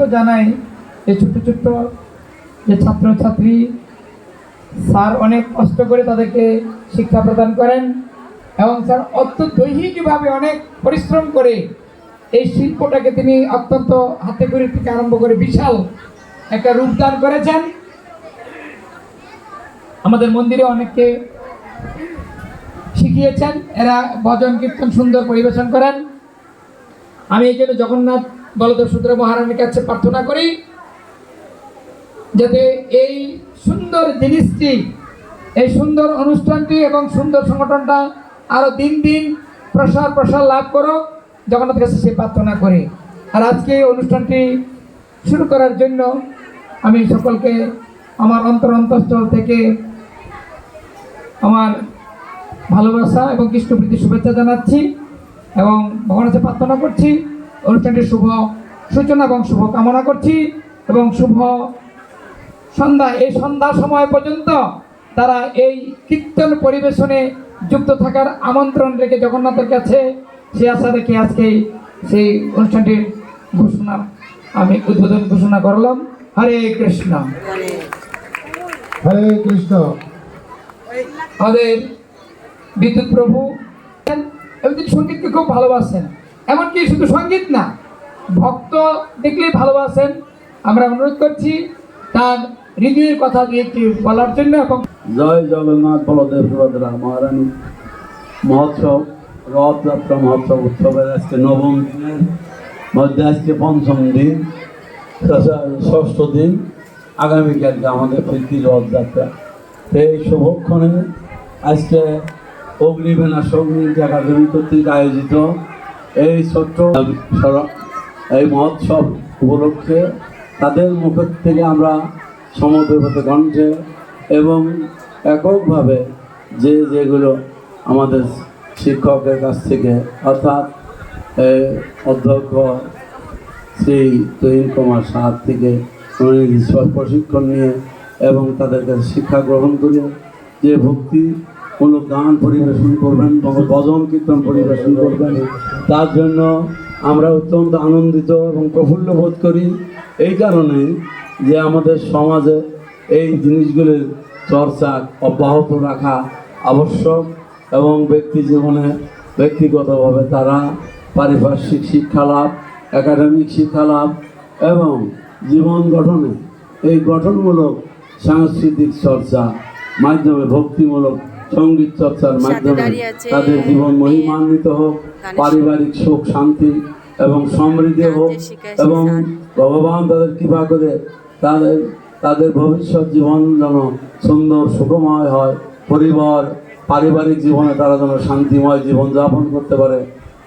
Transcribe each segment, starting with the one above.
তো জানাই যে ছোট্ট ছোট্ট যে ছাত্রছাত্রী, স্যার অনেক কষ্ট করে তাদেরকে শিক্ষা প্রদান করেন এবং স্যার অত্যন্ত দৈহিকভাবে অনেক পরিশ্রম করে এই শিল্পটাকে তিনি অত্যন্ত হাতে করে থেকে আরম্ভ করে বিশাল একটা রূপদান করেছেন। আমাদের মন্দিরে অনেককে শিখিয়েছেন, এরা ভজন কীর্তন সুন্দর পরিবেশন করেন। আমি এই জন্য জগন্নাথ বলদেব সূত্র মহারানীর কাছে প্রার্থনা করি যাতে এই সুন্দর জিনিসটি, এই সুন্দর অনুষ্ঠানটি এবং সুন্দর সংগঠনটা আরও দিন দিন প্রসার প্রসার লাভ করো জগন্নাথ কাছে সে প্রার্থনা করি। আর আজকে এই অনুষ্ঠানটি শুরু করার জন্য আমি সকলকে আমার অন্তর অন্তঃস্থল থেকে আমার ভালোবাসা এবং কৃষ্ণপ্রীতি শুভেচ্ছা জানাচ্ছি এবং ভগবানের প্রার্থনা করছি। অনুষ্ঠানটির শুভ সূচনা এবং শুভ কামনা করছি এবং শুভ সন্ধ্যা। এই সন্ধ্যা সময় পর্যন্ত তারা এই কীর্তন পরিবেশনে যুক্ত থাকার আমন্ত্রণ রেখে জগন্নাথের কাছে সে আশা রেখে আজকে সেই অনুষ্ঠানটির ঘোষণা আমি উদ্বোধন ঘোষণা করলাম। হরে কৃষ্ণ। হরে কৃষ্ণ। আমাদের বিদ্যুৎ প্রভু। এবং তিনি সঙ্গীতকে খুব ভালোবাসেন। এমনকি শুধু সংগীত না, ভক্ত দেখলেই ভালোবাসেন। আমরা অনুরোধ করছি তার হৃদয়ের কথা দিয়ে একটু বলার জন্য এবং জয় জগন্নাথ বলদেব সুভদ্রা মহারানী। মহোৎসব, রথযাত্রা মহোৎসব উৎসবের আজকে নবম দিনের মধ্যে আজকে পঞ্চম দিন ষষ্ঠ দিন আগামীকালকে আমাদের প্রীতি রথযাত্রা। তো এই শুভক্ষণে আজকে অগ্নিবেনা সংগীত একাডেমি কর্তৃক আয়োজিত এই ছোট্ট এই মহোৎসব উপলক্ষে তাদের মুখের থেকে আমরা সমবেত কণ্ঠে এবং এককভাবে যে যেগুলো আমাদের শিক্ষকের কাছ থেকে, অর্থাৎ অধ্যক্ষ শ্রী তৈন কুমার সাহার থেকে প্রশিক্ষণ নিয়ে এবং তাদের কাছে শিক্ষা গ্রহণ করে যে ভক্তিমূলক গান পরিবেশন করবেন, কোনো ভজন কীর্তন পরিবেশন করবেন। তার জন্য আমরা অত্যন্ত আনন্দিত এবং প্রফুল্ল বোধ করি। এই কারণে যে আমাদের সমাজে এই জিনিসগুলির চর্চা অব্যাহত রাখা আবশ্যক এবং ব্যক্তি জীবনে ব্যক্তিগতভাবে তারা পারিপার্শ্বিক শিক্ষা লাভ একাডেমিক শিক্ষা লাভ এবং জীবন গঠনে এই গঠনমূলক সাংস্কৃতিক চর্চা মাধ্যমে ভক্তিমূলক সংগীত চর্চার মাধ্যমে তাদের জীবন মহিমান্বিত হোক পারিবারিক সুখ শান্তি এবং সমৃদ্ধি হোক এবং ভগবান তাদের কৃপা করে তাদের তাদের ভবিষ্যৎ জীবন যেন সুন্দর সুখময় হয়। পরিবার পারিবারিক জীবনে তারা যেন শান্তিময় জীবন যাপন করতে পারে।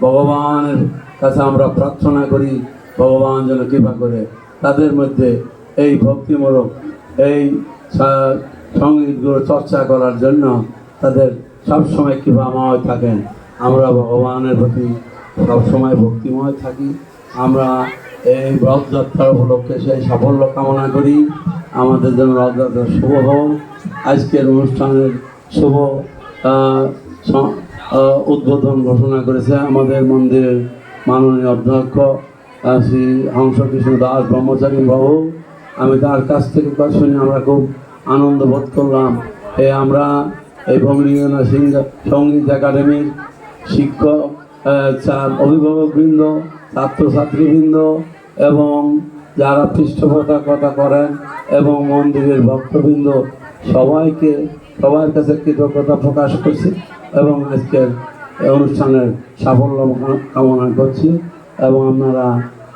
ভগবানের কাছে আমরা প্রার্থনা করি ভগবান যেন কৃপা করে তাদের মধ্যে এই ভক্তিমূলক এই সঙ্গীতগুলো চর্চা করার জন্য তাদের সবসময় কৃপাময় থাকেন। আমরা ভগবানের প্রতি সবসময় ভক্তিময় থাকি। আমরা এই রথযাত্রা উপলক্ষে সেই সাফল্য কামনা করি। আমাদের জন্য রথযাত্রা শুভ হোক। আজকের অনুষ্ঠানের শুভ উদ্বোধন ঘোষণা করেছে আমাদের মন্দিরের মাননীয় অধ্যক্ষ শ্রী হংসকৃষ্ণ দাস ব্রহ্মচারী বাবু। আমি তার কাছ থেকে শুনে আমরা খুব আনন্দ বোধ করলাম। এই আমরা এই ভঙ্গিনা সিংহ সংগীত একাডেমির শিক্ষক অভিভাবকবৃন্দ, ছাত্রছাত্রীবৃন্দ এবং যারা পৃষ্ঠপোষকতা করেন এবং মন্দিরের ভক্তবৃন্দ, সবাইকে, সবার কাছে কৃতজ্ঞতা প্রকাশ করছি এবং আজকের অনুষ্ঠানের সাফল্য কামনা করছি এবং আপনারা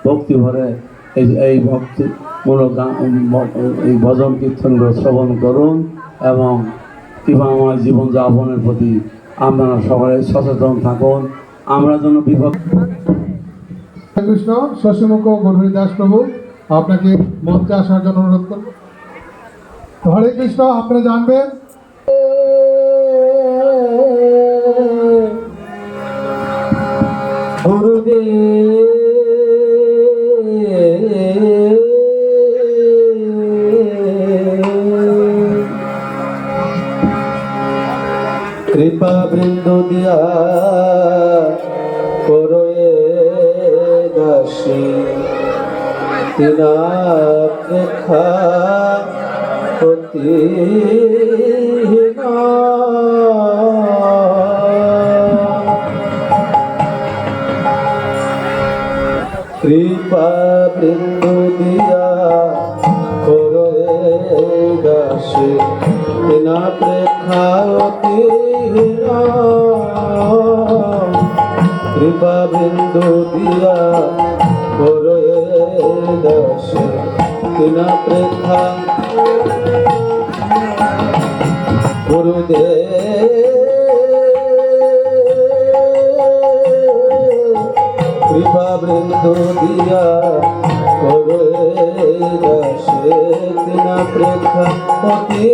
ভক্তি ভরে এই এই ভক্তিমূলক এই ভজন কীর্তনগুলো শ্রবণ করুন এবং কৃপাময় জীবনযাপনের প্রতি আপনারা সবাই সচেতন থাকুন। আমরা যেন বিপদ হরে কৃষ্ণ শশীমুখ গরহরি দাস প্রভু আপনাকে মঞ্চে আসার জন্য অনুরোধ করব। হরে কৃষ্ণ আপনারা জানবেন? কৃপা বৃন্দ দিয়া করয়ে দাসী। তিনা প্রেক্ষা কৃপা বিন্দু দিয়া করে দাসে। তিনা কৃপা বিন্দু দিয়া করে দাসে তিনা প্রেক্ষা গুরুদেব, কৃপা বৃন্দ দিয়া দাসে তিনা প্রেক্ষা অতি